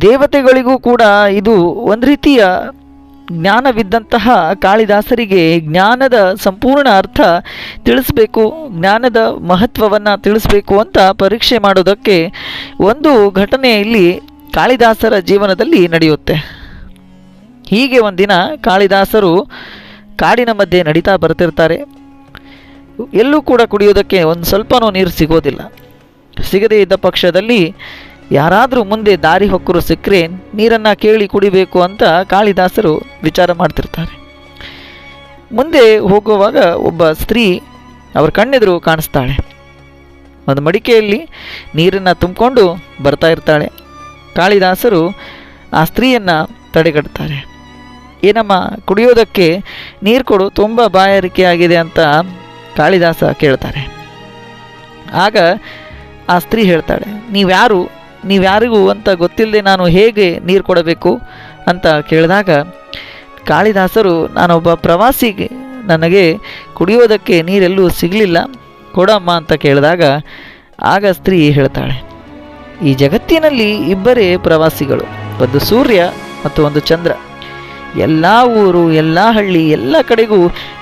ದೇವತೆಗಳಿಗೂ ಕೂಡ ಇದು ಒಂದು ರೀತಿಯ ಜ್ಞಾನವಿದ್ದಂತಹ ಕಾಳಿದಾಸರಿಗೆ ಜ್ಞಾನದ ಸಂಪೂರ್ಣ ಅರ್ಥ ತಿಳಿಸ್ಬೇಕು, ಜ್ಞಾನದ ಮಹತ್ವವನ್ನು ತಿಳಿಸ್ಬೇಕು ಅಂತ ಪರೀಕ್ಷೆ ಮಾಡೋದಕ್ಕೆ ಒಂದು ಘಟನೆ ಇಲ್ಲಿ ಕಾಳಿದಾಸರ ಜೀವನದಲ್ಲಿ ನಡೆಯುತ್ತೆ. ಹೀಗೆ ಒಂದಿನ ಕಾಳಿದಾಸರು ಕಾಡಿನ ಮಧ್ಯೆ ನಡೀತಾ ಬರ್ತಿರ್ತಾರೆ. ಎಲ್ಲೂ ಕೂಡ ಕುಡಿಯೋದಕ್ಕೆ ಒಂದು ಸ್ವಲ್ಪನೂ ನೀರು ಸಿಗೋದಿಲ್ಲ. ಸಿಗದೇ ಇದ್ದ ಪಕ್ಷದಲ್ಲಿ ಯಾರಾದರೂ ಮುಂದೆ ದಾರಿ ಹೊಕ್ಕರು ಸಿಕ್ಕರೆ ನೀರನ್ನು ಕೇಳಿ ಕುಡಿಬೇಕು ಅಂತ ಕಾಳಿದಾಸರು ವಿಚಾರ ಮಾಡ್ತಿರ್ತಾರೆ. ಮುಂದೆ ಹೋಗುವಾಗ ಒಬ್ಬ ಸ್ತ್ರೀ ಅವ್ರ ಕಣ್ಣೆದುರು ಕಾಣಿಸ್ತಾಳೆ. ಒಂದು ಮಡಿಕೆಯಲ್ಲಿ ನೀರನ್ನು ತುಂಬಿಕೊಂಡು ಬರ್ತಾ ಇರ್ತಾಳೆ. ಕಾಳಿದಾಸರು ಆ ಸ್ತ್ರೀಯನ್ನು ತಡೆಗಟ್ತಾರೆ. ಏನಮ್ಮ, ಕುಡಿಯೋದಕ್ಕೆ ನೀರು ಕೊಡು, ತುಂಬ ಬಾಯಾರಿಕೆ ಆಗಿದೆ ಅಂತ ಕಾಳಿದಾಸ ಕೇಳ್ತಾರೆ. ಆಗ ಆ ಸ್ತ್ರೀ ಹೇಳ್ತಾಳೆ, ನೀವ್ಯಾರು ನೀವ್ಯಾರಿಗೂ ಅಂತ ಗೊತ್ತಿಲ್ಲದೆ ನಾನು ಹೇಗೆ ನೀರು ಕೊಡಬೇಕು ಅಂತ ಕೇಳಿದಾಗ, ಕಾಳಿದಾಸರು, ನಾನೊಬ್ಬ ಪ್ರವಾಸಿಗೆ, ನನಗೆ ಕುಡಿಯೋದಕ್ಕೆ ನೀರೆಲ್ಲೂ ಸಿಗಲಿಲ್ಲ, ಕೊಡಮ್ಮ ಅಂತ ಕೇಳಿದಾಗ, ಆಗ ಸ್ತ್ರೀ ಹೇಳ್ತಾಳೆ, ಈ ಜಗತ್ತಿನಲ್ಲಿ ಇಬ್ಬರೇ ಪ್ರವಾಸಿಗಳು, ಒಂದು ಸೂರ್ಯ ಮತ್ತು ಒಂದು ಚಂದ್ರ. ಎಲ್ಲ ಊರು, ಎಲ್ಲ ಹಳ್ಳಿ, ಎಲ್ಲ ಕಡೆಗೂ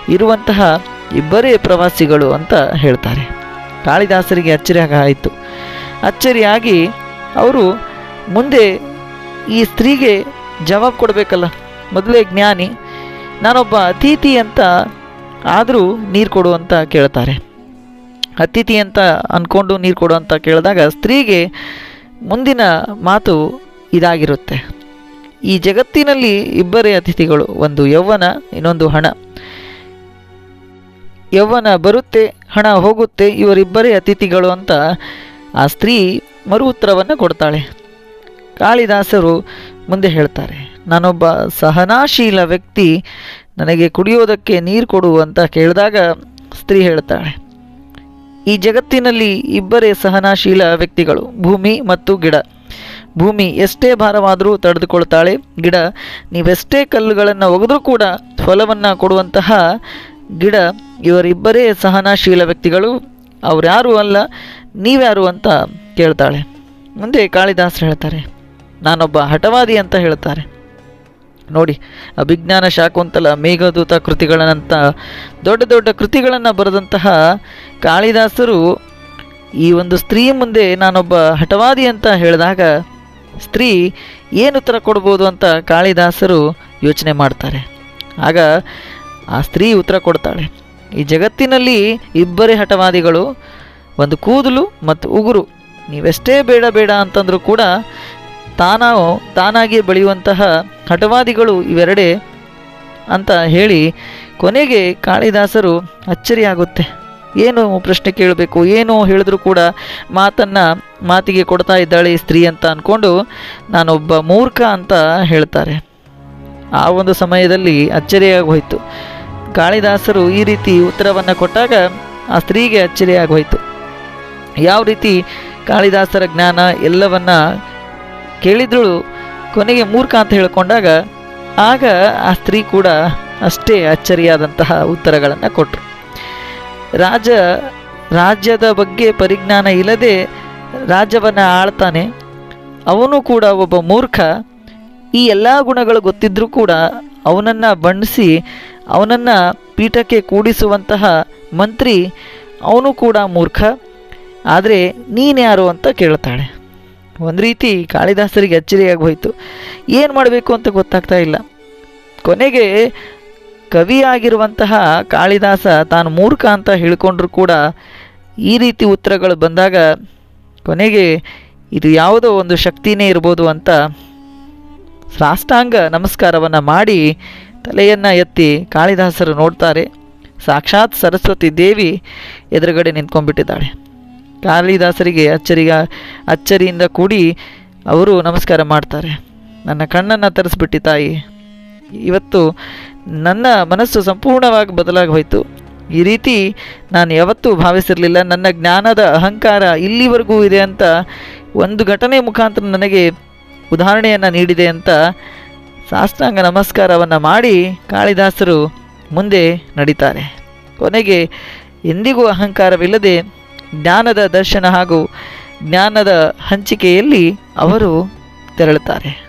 ಇರುವಂತಹ ಇಬ್ಬರೇ ಪ್ರವಾಸಿಗಳು ಅಂತ ಹೇಳ್ತಾರೆ. ಕಾಳಿದಾಸರಿಗೆ ಅಚ್ಚರಿಯಾಗ ಆಯಿತು. ಅಚ್ಚರಿಯಾಗಿ ಅವರು ಮುಂದೆ ಈ ಸ್ತ್ರೀಗೆ ಜವಾಬ್ ಕೊಡಬೇಕಲ್ಲ. ಮೊದಲೇ ಜ್ಞಾನಿ, ನಾನೊಬ್ಬ ಅತಿಥಿ ಅಂತ ಆದರೂ ನೀರು ಕೊಡು ಅಂತ ಕೇಳ್ತಾರೆ. ಅತಿಥಿ ಅಂತ ಅಂದ್ಕೊಂಡು ನೀರು ಕೊಡು ಅಂತ ಕೇಳಿದಾಗ ಸ್ತ್ರೀಗೆ ಮುಂದಿನ ಮಾತು ಇದಾಗಿರುತ್ತೆ. ಈ ಜಗತ್ತಿನಲ್ಲಿ ಇಬ್ಬರೇ ಅತಿಥಿಗಳು, ಒಂದು ಯೌವನ ಇನ್ನೊಂದು ಹಣ. ಯೌವನ ಬರುತ್ತೆ, ಹಣ ಹೋಗುತ್ತೆ, ಇವರಿಬ್ಬರೇ ಅತಿಥಿಗಳು ಅಂತ ಆ ಸ್ತ್ರೀ ಮರು ಉತ್ತರವನ್ನು ಕೊಡ್ತಾಳೆ. ಕಾಳಿದಾಸರು ಮುಂದೆ ಹೇಳ್ತಾರೆ, ನಾನೊಬ್ಬ ಸಹನಾಶೀಲ ವ್ಯಕ್ತಿ, ನನಗೆ ಕುಡಿಯೋದಕ್ಕೆ ನೀರು ಕೊಡು ಅಂತ ಕೇಳಿದಾಗ ಸ್ತ್ರೀ ಹೇಳ್ತಾಳೆ, ಈ ಜಗತ್ತಿನಲ್ಲಿ ಇಬ್ಬರೇ ಸಹನಾಶೀಲ ವ್ಯಕ್ತಿಗಳು, ಭೂಮಿ ಮತ್ತು ಗಿಡ. ಭೂಮಿ ಎಷ್ಟೇ ಭಾರವಾದರೂ ತಡೆದುಕೊಳ್ತಾಳೆ, ಗಿಡ ನೀವೆಷ್ಟೇ ಕಲ್ಲುಗಳನ್ನು ಒಗೆದ್ರೂ ಕೂಡ ಫಲವನ್ನು ಕೊಡುವಂತಹ ಗಿಡ, ಇವರಿಬ್ಬರೇ ಸಹನಾಶೀಲ ವ್ಯಕ್ತಿಗಳು. ಅವ್ರ್ಯಾರು ಅಲ್ಲ, ನೀವ್ಯಾರು ಅಂತ ಕೇಳ್ತಾಳೆ. ಮುಂದೆ ಕಾಳಿದಾಸರು ಹೇಳ್ತಾರೆ, ನಾನೊಬ್ಬ ಹಠವಾದಿ ಅಂತ ಹೇಳ್ತಾರೆ. ನೋಡಿ, ಅಭಿಜ್ಞಾನ ಶಾಕುಂತಲ ಮೇಘದೂತ ಕೃತಿಗಳನ್ನಂಥ ದೊಡ್ಡ ದೊಡ್ಡ ಕೃತಿಗಳನ್ನು ಬರೆದಂತಹ ಕಾಳಿದಾಸರು ಈ ಒಂದು ಸ್ತ್ರೀ ಮುಂದೆ ನಾನೊಬ್ಬ ಹಠವಾದಿ ಅಂತ ಹೇಳಿದಾಗ ಸ್ತ್ರೀ ಏನು ಉತ್ತರ ಕೊಡ್ಬೋದು ಅಂತ ಕಾಳಿದಾಸರು ಯೋಚನೆ ಮಾಡ್ತಾರೆ. ಆಗ ಆ ಸ್ತ್ರೀ ಉತ್ತರ ಕೊಡ್ತಾಳೆ, ಈ ಜಗತ್ತಿನಲ್ಲಿ ಇಬ್ಬರೇ ಹಠವಾದಿಗಳು, ಒಂದು ಕೂದಲು ಮತ್ತು ಉಗುರು. ನೀವೆಷ್ಟೇ ಬೇಡ ಬೇಡ ಅಂತಂದರೂ ಕೂಡ ತಾನಾವು ತಾನಾಗಿ ಬೆಳೆಯುವಂತಹ ಹಠವಾದಿಗಳು ಇವೆರಡೇ ಅಂತ ಹೇಳಿ ಕೊನೆಗೆ ಕಾಳಿದಾಸರು ಅಚ್ಚರಿಯಾಗುತ್ತೆ. ಏನು ಪ್ರಶ್ನೆ ಕೇಳಬೇಕು? ಏನು ಹೇಳಿದ್ರು ಕೂಡ ಮಾತನ್ನು ಮಾತಿಗೆ ಕೊಡ್ತಾ ಇದ್ದಾಳೆ ಸ್ತ್ರೀ ಅಂತ ಅಂದ್ಕೊಂಡು ನಾನೊಬ್ಬ ಮೂರ್ಖ ಅಂತ ಹೇಳ್ತಾರೆ. ಆ ಒಂದು ಸಮಯದಲ್ಲಿ ಅಚ್ಚರಿಯಾಗಿ ಹೋಯಿತು. ಕಾಳಿದಾಸರು ಈ ರೀತಿ ಉತ್ತರವನ್ನು ಕೊಟ್ಟಾಗ ಆ ಸ್ತ್ರೀಗೆ ಅಚ್ಚರಿಯಾಗಿ ಹೋಯಿತು. ಯಾವ ರೀತಿ ಕಾಳಿದಾಸರ ಜ್ಞಾನ ಎಲ್ಲವನ್ನ ಕೇಳಿದಳು ಕೊನೆಗೆ ಮೂರ್ಖ ಅಂತ ಹೇಳಿಕೊಂಡಾಗ ಆಗ ಆ ಸ್ತ್ರೀ ಕೂಡ ಅಷ್ಟೇ ಅಚ್ಚರಿಯಾದಂತಹ ಉತ್ತರಗಳನ್ನು ಕೊಟ್ಟರು ರಾಜ, ರಾಜ್ಯದ ಬಗ್ಗೆ ಪರಿಜ್ಞಾನ ಇಲ್ಲದೆ ರಾಜ್ಯವನ್ನು ಆಳ್ತಾನೆ. ಅವನು ಕೂಡ ಒಬ್ಬ ಮೂರ್ಖ. ಈ ಎಲ್ಲ ಗುಣಗಳು ಗೊತ್ತಿದ್ದರೂ ಕೂಡ ಅವನನ್ನು ಬಣ್ಣಿಸಿ, ಅವನನ್ನು ಪೀಠಕ್ಕೆ ಕೂಡಿಸುವಂತಹ ಮಂತ್ರಿ ಅವನು ಕೂಡ ಮೂರ್ಖ. ಆದರೆ ನೀನ್ಯಾರು ಅಂತ ಕೇಳ್ತಾಳೆ. ಒಂದು ರೀತಿ ಕಾಳಿದಾಸರಿಗೆ ಅಚ್ಚರಿಯಾಗಿ ಹೋಯಿತು. ಏನು ಮಾಡಬೇಕು ಅಂತ ಗೊತ್ತಾಗ್ತಾ ಇಲ್ಲ. ಕೊನೆಗೆ ಕವಿಯಾಗಿರುವಂತಹ ಕಾಳಿದಾಸ ತಾನು ಮೂರ್ಖ ಅಂತ ಹೇಳಿಕೊಂಡ್ರೂ ಕೂಡ ಈ ರೀತಿ ಉತ್ತರಗಳು ಬಂದಾಗ ಕೊನೆಗೆ ಇದು ಯಾವುದೋ ಒಂದು ಶಕ್ತಿನೇ ಇರ್ಬೋದು ಅಂತ ಸಾಷ್ಟಾಂಗ ನಮಸ್ಕಾರವನ್ನು ಮಾಡಿ ತಲೆಯನ್ನು ಎತ್ತಿ ಕಾಳಿದಾಸರು ನೋಡ್ತಾರೆ. ಸಾಕ್ಷಾತ್ ಸರಸ್ವತಿ ದೇವಿ ಎದುರುಗಡೆ ನಿಂತ್ಕೊಂಡ್ಬಿಟ್ಟಿದ್ದಾಳೆ. ಕಾಳಿದಾಸರಿಗೆ ಅಚ್ಚರಿಗ, ಅಚ್ಚರಿಯಿಂದ ಕೂಡಿ ಅವರು ನಮಸ್ಕಾರ ಮಾಡ್ತಾರೆ. ನನ್ನ ಕಣ್ಣನ್ನು ತರಿಸ್ಬಿಟ್ಟಿ ತಾಯಿ. ಇವತ್ತು ನನ್ನ ಮನಸ್ಸು ಸಂಪೂರ್ಣವಾಗಿ ಬದಲಾಗಿ ಹೋಯಿತು. ಈ ರೀತಿ ನಾನು ಯಾವತ್ತೂ ಭಾವಿಸಿರಲಿಲ್ಲ. ನನ್ನ ಜ್ಞಾನದ ಅಹಂಕಾರ ಇಲ್ಲಿವರೆಗೂ ಇದೆ ಅಂತ ಒಂದು ಘಟನೆ ಮುಖಾಂತರ ನನಗೆ ಉದಾಹರಣೆಯನ್ನು ನೀಡಿದೆ ಅಂತ ಸಾಷ್ಟಾಂಗ ನಮಸ್ಕಾರವನ್ನು ಮಾಡಿ ಕಾಳಿದಾಸರು ಮುಂದೆ ನಡೀತಾರೆ. ಕೊನೆಗೆ ಎಂದಿಗೂ ಅಹಂಕಾರವಿಲ್ಲದೆ ಜ್ಞಾನದ ದರ್ಶನ ಹಾಗೂ ಜ್ಞಾನದ ಹಂಚಿಕೆಯಲ್ಲಿ ಅವರು ತೆರಳುತ್ತಾರೆ.